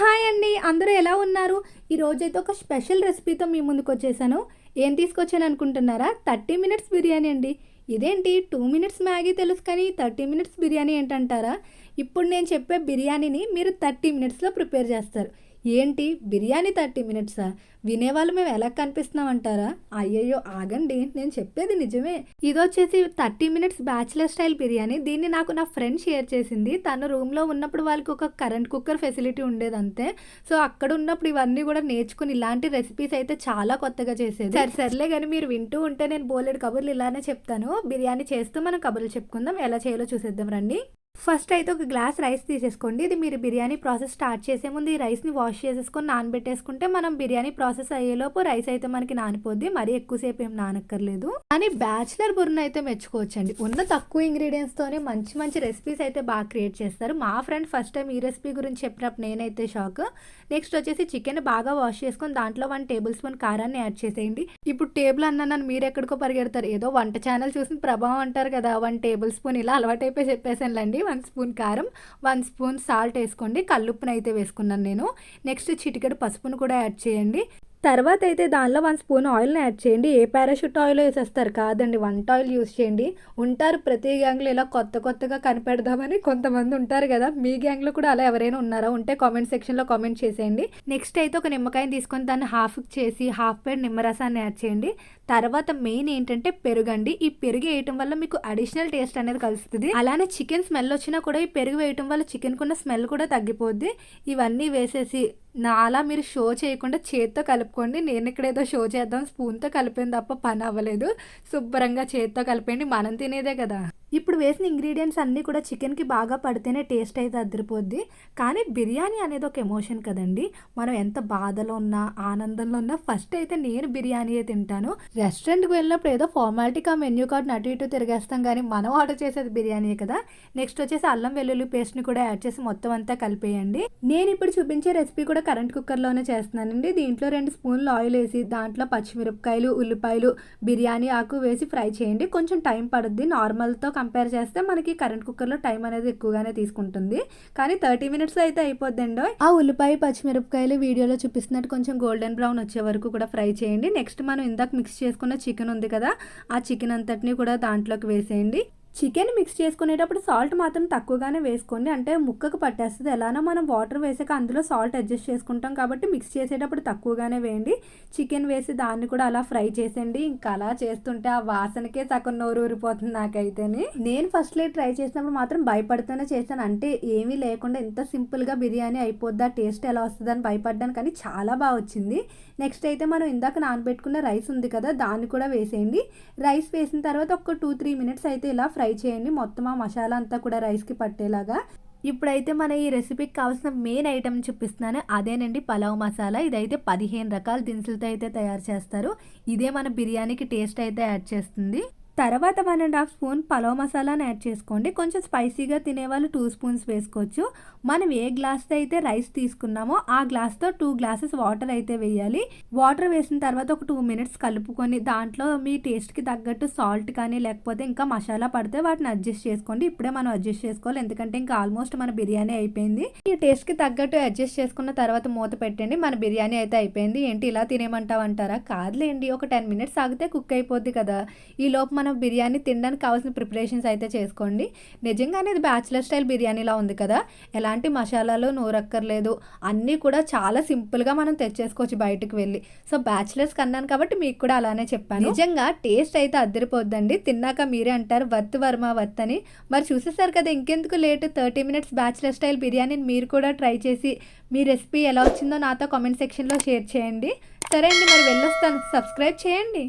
Hi అండి అందరూ ఎలా ఉన్నారు? ఈరోజైతే ఒక స్పెషల్ రెసిపీతో మీ ముందుకు వచ్చేసాను ఏం తీసుకొచ్చాను అనుకుంటున్నారా థర్టీ మినిట్స్ బిర్యానీ అండి. ఇదేంటి? టూ మినిట్స్ మ్యాగీ తెలుసు కానీ థర్టీ మినిట్స్ బిర్యానీ ఏంటంటారా? ఇప్పుడు నేను చెప్పే బిర్యానీని మీరు థర్టీ మినిట్స్లో ప్రిపేర్ చేస్తారు. ఏంటి? బిర్యానీ థర్టీ మినిట్సా? వినేవాళ్ళు మేము ఎలా కనిపిస్తున్నాం అంటారా అయ్యయ్యో ఆగండి. నేను చెప్పేది నిజమే. ఇదొచ్చేసి thirty minutes bachelor style biryani. దీన్ని నాకు నా ఫ్రెండ్ షేర్ చేసింది. తను రూమ్లో ఉన్నప్పుడు వాళ్ళకి ఒక కరెంట్ కుక్కర్ ఫెసిలిటీ ఉండేది అంతే సో అక్కడ ఉన్నప్పుడు ఇవన్నీ కూడా నేర్చుకుని ఇలాంటి రెసిపీస్ అయితే చాలా కొత్తగా చేసేది. సరే సర్లే కానీ మీరు వింటూ ఉంటే నేను బోలెడు కబుర్లు ఇలానే చెప్తాను. బిర్యానీ చేస్తూ మనం కబుర్లు చెప్పుకుందాం. ఎలా చేయాలో చూసేద్దాం రండి. ఫస్ట్ అయితే ఒక గ్లాస్ రైస్ తీసేసుకోండి. ఇది మీరు బిర్యానీ ప్రాసెస్ స్టార్ట్ చేసే ముందు ఈ రైస్ని వాష్ చేసేసుకొని నానబెట్టేసుకుంటే మనం బిర్యానీ ప్రాసెస్ అయ్యేలోపు రైస్ అయితే మనకి నానిపోద్ది. మరీ ఎక్కువసేపు ఏం నానక్కర్లేదు. కానీ బ్యాచిలర్ బుర్రను అయితే మెచ్చుకోవచ్చండి. ఉన్న తక్కువ ఇంగ్రీడియంట్స్తోనే మంచి మంచి రెసిపీస్ అయితే బాగా క్రియేట్ చేస్తారు. మా ఫ్రెండ్ ఫస్ట్ టైం ఈ రెసిపీ గురించి చెప్పినప్పుడు నేనైతే షాక్ నెక్స్ట్ వచ్చేసి చికెన్ బాగా వాష్ చేసుకొని దాంట్లో వన్ టేబుల్ స్పూన్ కారాన్ని యాడ్ చేసేయండి. ఇప్పుడు టేబుల్ అన్నాను మీరు ఎక్కడికో పరిగెడతారు. ఏదో వంట ఛానల్ చూసిన ప్రభావం అంటారు కదా వన్ టేబుల్ స్పూన్ ఇలా అలవాటైపోయి చెప్పేసానులేండి వన్ స్పూన్ కారం వన్ స్పూన్ సాల్ట్ వేసుకోండి. కల్లుప్పునైతే వేసుకున్నాను నేను. నెక్స్ట్ చిటికెడు పసుపును కూడా యాడ్ చేయండి. తర్వాత అయితే దానిలో వన్ స్పూన్ ఆయిల్ని యాడ్ చేయండి. ఏ పారాషూట్ ఆయిల్ వేసేస్తారు కాదండి వంట ఆయిల్ యూస్ చేయండి. ఉంటారు ప్రతి గ్యాంగ్లో ఇలా కొత్త కొత్తగా కనిపెడదామని కొంతమంది ఉంటారు కదా మీ గ్యాంగ్లో కూడా అలా ఎవరైనా ఉన్నారా? ఉంటే కామెంట్ సెక్షన్లో కామెంట్ చేసేయండి. నెక్స్ట్ అయితే ఒక నిమ్మకాయని తీసుకొని దాన్ని హాఫ్ చేసి హాఫ్ పేడ్ నిమ్మరసాన్ని యాడ్ చేయండి. తర్వాత మెయిన్ ఏంటంటే పెరుగండి. ఈ పెరుగు వేయటం వల్ల మీకు అడిషనల్ టేస్ట్ అనేది కలుస్తుంది. అలానే చికెన్ స్మెల్ వచ్చినా కూడా ఈ పెరుగు వేయటం వల్ల చికెన్కున్న స్మెల్ కూడా తగ్గిపోద్ది. ఇవన్నీ వేసేసి నాలా మీరు షో చేయకుండా చేత్తో కలుపుకోండి. నేను ఇక్కడ ఏదో షో చేద్దాం స్పూన్తో కలిపాను తప్ప పని అవ్వలేదు. శుభ్రంగా చేత్తో కలిపేయండి మనం తినేదే కదా. ఇప్పుడు వేసిన ఇంగ్రీడియంట్స్ అన్నీ కూడా చికెన్కి బాగా పడితేనే టేస్ట్ అయితే అదిరిపోద్ది. కానీ బిర్యానీ అనేది ఒక ఎమోషన్ కదండి. మనం ఎంత బాధలో ఉన్నా ఆనందంలో ఉన్నా ఫస్ట్ అయితే నేను బిర్యానీయే తింటాను. రెస్టారెంట్కి వెళ్ళినప్పుడు ఏదో ఫార్మాలిటీగా మెన్యూ కార్డ్ని అటు ఇటు తిరిగేస్తాం కానీ మనం ఆర్డర్ చేసేది బిర్యానీయే కదా. నెక్స్ట్ వచ్చేసి అల్లం వెల్లుల్లి పేస్ట్ని కూడా యాడ్ చేసి మొత్తం అంతా కలిపేయండి. నేను ఇప్పుడు చూపించే రెసిపీ కూడా కరెంట్ కుక్కర్లోనే చేస్తున్నానండి. దీంట్లో రెండు స్పూన్లు ఆయిల్ వేసి దాంట్లో పచ్చిమిరపకాయలు ఉల్లిపాయలు బిర్యానీ ఆకు వేసి ఫ్రై చేయండి. కొంచెం టైం పడుద్ది. నార్మల్తో కంపేర్ చేస్తే మనకి కరెంట్ కుక్కర్లో టైం అనేది ఎక్కువగానే తీసుకుంటుంది. కానీ థర్టీ మినిట్స్లో అయితే అయిపోద్దండి? ఆ ఉల్లిపాయ పచ్చిమిరపకాయలు వీడియోలో చూపిస్తున్నట్టు కొంచెం గోల్డెన్ బ్రౌన్ వచ్చే వరకు కూడా ఫ్రై చేయండి. నెక్స్ట్ మనం ఇందాక మిక్స్ చేసుకున్న చికెన్ ఉంది కదా ఆ చికెన్ అంతటిని కూడా దాంట్లోకి వేసేయండి. చికెన్ మిక్స్ చేసుకునేటప్పుడు సాల్ట్ మాత్రం తక్కువగానే వేసుకోండి. అంటే ముక్కకు పట్టేస్తుంది. ఎలానో మనం వాటర్ వేసాక అందులో సాల్ట్ అడ్జస్ట్ చేసుకుంటాం కాబట్టి మిక్స్ చేసేటప్పుడు తక్కువగానే వేయండి. చికెన్ వేసి దాన్ని కూడా అలా ఫ్రై చేసేయండి. ఇంకా అలా చేస్తుంటే ఆ వాసనకే సగం నోరు ఊరిపోతుంది నాకైతేనే. నేను ఫస్ట్లే ట్రై చేసినప్పుడు మాత్రం భయపడుతూనే చేశాను. అంటే ఏమీ లేకుండా ఎంత సింపుల్గా బిర్యానీ అయిపోద్దా. టేస్ట్ ఎలా వస్తుందని భయపడ్డాను. కానీ చాలా బాగా వచ్చింది. నెక్స్ట్ అయితే మనం ఇందాక నానబెట్టుకున్న రైస్ ఉంది కదా దాన్ని కూడా వేసేయండి. రైస్ వేసిన తర్వాత ఒక టూ త్రీ మినిట్స్ అయితే ఇలా ఫ్రై చేయండి. మొత్తం ఆ మసాలా అంతా కూడా రైస్కి పట్టేలాగా. ఇప్పుడైతే మన ఈ రెసిపీకి కావాల్సిన మెయిన్ ఐటమ్ చూపిస్తున్నాను. అదేనండి పలావ్ మసాలా. ఇదైతే పదిహేను రకాల దినుసులతో అయితే తయారు చేస్తారు. ఇదే మన బిర్యానీకి టేస్ట్ అయితే యాడ్ చేస్తుంది. తర్వాత one and half spoon pulao మసాలాని యాడ్ చేసుకోండి. కొంచెం స్పైసీగా తినేవాళ్ళు టూ స్పూన్స్ వేసుకోవచ్చు. మనం ఏ గ్లాస్తో అయితే రైస్ తీసుకున్నామో ఆ గ్లాస్తో టూ గ్లాసెస్ వాటర్ అయితే వేయాలి. వాటర్ వేసిన తర్వాత ఒక టూ మినిట్స్ కలుపుకొని దాంట్లో మీ టేస్ట్కి తగ్గట్టు సాల్ట్ కానీ లేకపోతే ఇంకా మసాలా పడితే వాటిని అడ్జస్ట్ చేసుకోండి. ఇప్పుడే మనం అడ్జస్ట్ చేసుకోవాలి. ఎందుకంటే ఇంకా ఆల్మోస్ట్ మన బిర్యానీ అయిపోయింది. ఈ టేస్ట్కి తగ్గట్టు అడ్జస్ట్ చేసుకున్న తర్వాత మూత పెట్టండి. మన బిర్యానీ అయితే అయిపోయింది. ఏంటి ఇలా తినేమంటావు అంటారా? కాదులేండి. ఒక టెన్ మినిట్స్ ఆగితే కుక్ అయిపోద్ది కదా. ఈ లోపు మనం మనం బిర్యానీ తినడానికి కావాల్సిన ప్రిపరేషన్స్ అయితే చేసుకోండి. నిజంగానే ఇది బ్యాచిలర్ స్టైల్ బిర్యానీలా ఉంది కదా. ఎలాంటి మసాలాలు నూరక్కర్లేదు. అన్నీ కూడా చాలా సింపుల్గా మనం తెచ్చేసుకోవచ్చు బయటకు వెళ్ళి. సో బ్యాచిలర్స్ కన్నాను కాబట్టి మీకు కూడా అలానే చెప్పాను. నిజంగా టేస్ట్ అయితే అద్దరిపోద్దండి. తిన్నాక మీరే అంటారు వర్త్ వర్మ వర్త్ అని మరి చూసేసారు కదా ఇంకెందుకు late? Thirty minutes bachelor style బిర్యానీని మీరు కూడా ట్రై చేసి మీ రెసిపీ ఎలా వచ్చిందో నాతో కామెంట్ సెక్షన్లో షేర్ చేయండి. సరే అండి మరి వెళ్ళొస్తాను. సబ్స్క్రైబ్ చేయండి.